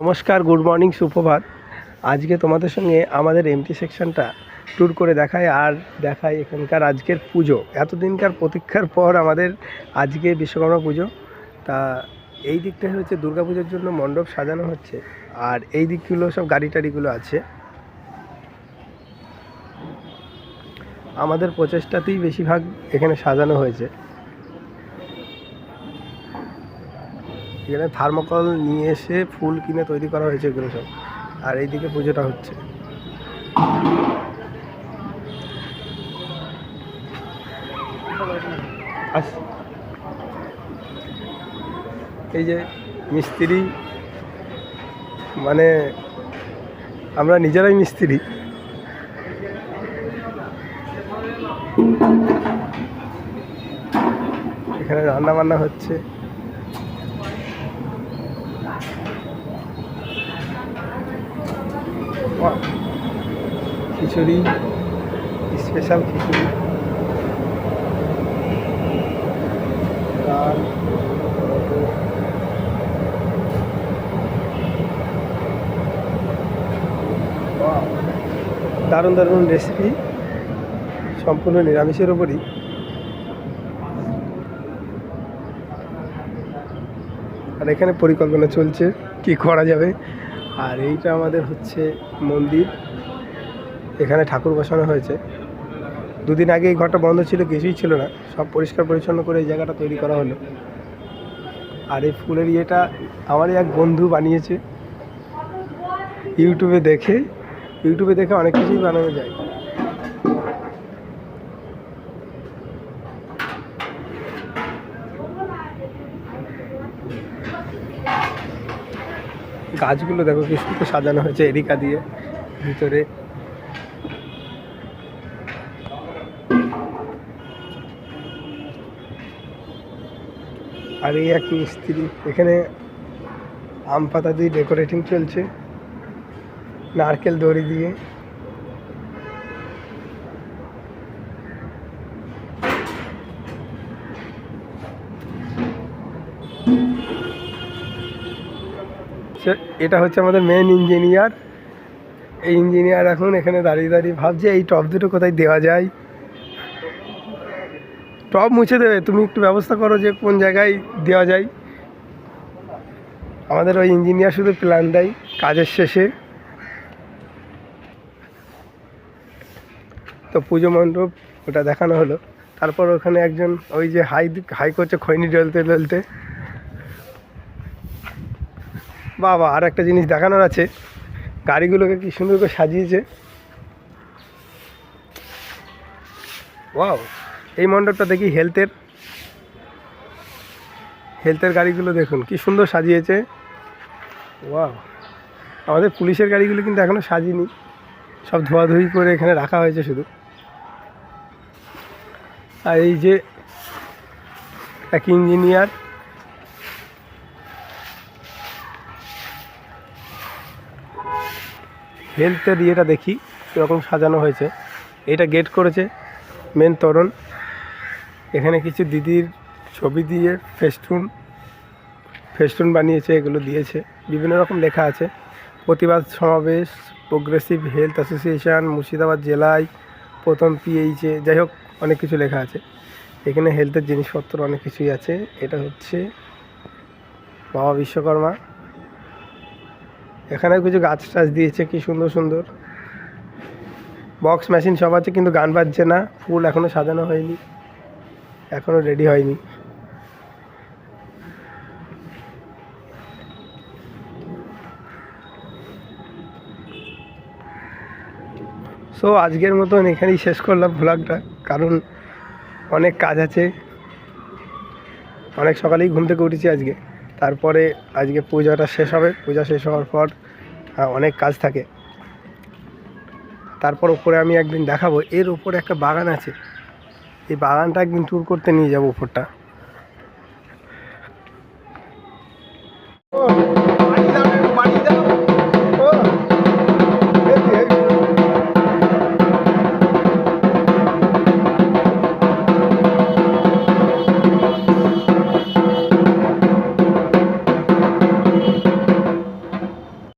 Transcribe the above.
নমস্কার, good morning, সুপ্রভাত। আজকে তোমাদের সঙ্গে আমাদের এমটি সেকশনটা ট্যুর করে দেখায় আর দেখায় এখানকার আজকের পুজো। এতদিনকার প্রতীক্ষার পর আমাদের আজকে বিশ্বকর্মা পুজো। তা এই দিকটা হচ্ছে পুজোর জন্য মণ্ডপ সাজানো হচ্ছে আর এই দিকগুলো সব গাড়ি টাড়িগুলো আছে। আমাদের প্রচেষ্টাতেই বেশিরভাগ এখানে সাজানো হয়েছে। এখানে থার্মোকল নিয়ে এসে ফুল কিনে তৈরি করা হয়েছে এগুলো সব। আর এইদিকে পুজোটা হচ্ছে। এই যে মিস্ত্রি মানে আমরা নিজেরাই মিস্ত্রি। এখানে রান্না বান্না হচ্ছে! খিচুড়ি স্পেশাল খিচুড়ি। দারুণ দারুণ রেসিপি সম্পূর্ণ নিরামিষের ওপরই আর এখানে পরিকল্পনা চলছে কি করা যাবে। আর এইটা আমাদের হচ্ছে মন্দির। এখানে ঠাকুর বসানো হয়েছে। দুদিন আগে এই ঘরটা বন্ধ ছিল, কিছুই ছিল না। সব পরিষ্কার পরিচ্ছন্ন করে এই জায়গাটা তৈরি করা হলো। আর এই ফুলের ইয়েটা আমারই এক বন্ধু বানিয়েছে। ইউটিউবে দেখে ইউটিউবে দেখে অনেক কিছুই বানানো যায়। গাছগুলো দেখো কি সুন্দর সাজানো হয়েছে এরিকা দিয়ে, ভিতরে। আর এই এক মিস্ত্রি এখানে আম পাতা দিয়ে ডেকোরেটিং চলছে, নারকেল দড়ি দিয়ে। সে- এটা হচ্ছে আমাদের মেন ইঞ্জিনিয়ার এই ইঞ্জিনিয়ার এখন এখানে দাঁড়িয়ে দাঁড়িয়ে ভাবছে, এই টপ দুটো কোথায় দেওয়া যায়? টপ মুছে দেবে, তুমি একটু ব্যবস্থা করো যে কোন জায়গায় দেওয়া যায়। আমাদের ওই ইঞ্জিনিয়ার শুধু প্ল্যান দেয় কাজের শেষে। তো পুজো মণ্ডপ ওটা দেখানো হলো। তারপর ওখানে একজন ওই যে হাই হাই করছে খৈনি ডলতে ডলতে বাবা, আর একটা জিনিস দেখানোর আছে। গাড়িগুলোকে কি সুন্দর করে সাজিয়েছে। ওয়াও এই মণ্ডপটা দেখি হেলথের হেলথের গাড়িগুলো দেখুন, কি সুন্দর সাজিয়েছে। ওয়াও আমাদের পুলিশের গাড়িগুলো কিন্তু এখনও সাজিনি। সব ধোয়াধুয়ি করে এখানে রাখা হয়েছে শুধু। আর এই যে এক ইঞ্জিনিয়ার হেলথের ইয়েটা দেখি, কীরকম সাজানো হয়েছে। এটা গেট করেছে মেন তোরণ। এখানে কিছু দিদির ছবি দিয়ে ফেস্টুন ফেস্টুন বানিয়েছে, এগুলো দিয়েছে। বিভিন্ন রকম লেখা আছে। প্রতিবাদ সমাবেশ প্রোগ্রেসিভ হেলথ অ্যাসোসিয়েশন মুর্শিদাবাদ জেলায়, প্রথম পিএইচে যাই হোক, অনেক কিছু লেখা আছে। এখানে হেলথের জিনিসপত্র অনেক কিছুই আছে। এটা হচ্ছে বাবা বিশ্বকর্মা। এখানেও কিছু গাছ টাছ দিয়েছে, কি সুন্দর সুন্দর। বক্স মেশিন সব আছে, কিন্তু গান বাজছে না, ফুল এখনও সাজানো হয়নি এখনও রেডি হয়নি। সো আজকের মতন এখানেই শেষ করলাম ভ্লগটা কারণ অনেক কাজ আছে। অনেক সকালেই ঘুম থেকে উঠেছি আজকে। তারপরে আজকে পূজাটা শেষ হবে, পূজা শেষ হওয়ার পর অনেক কাজ থাকে। তারপর উপরে আমি একদিন দেখাবো। এর উপরে একটা বাগান আছে। এই বাগানটা একদিন ট্যুর করতে নিয়ে যাব উপরটা।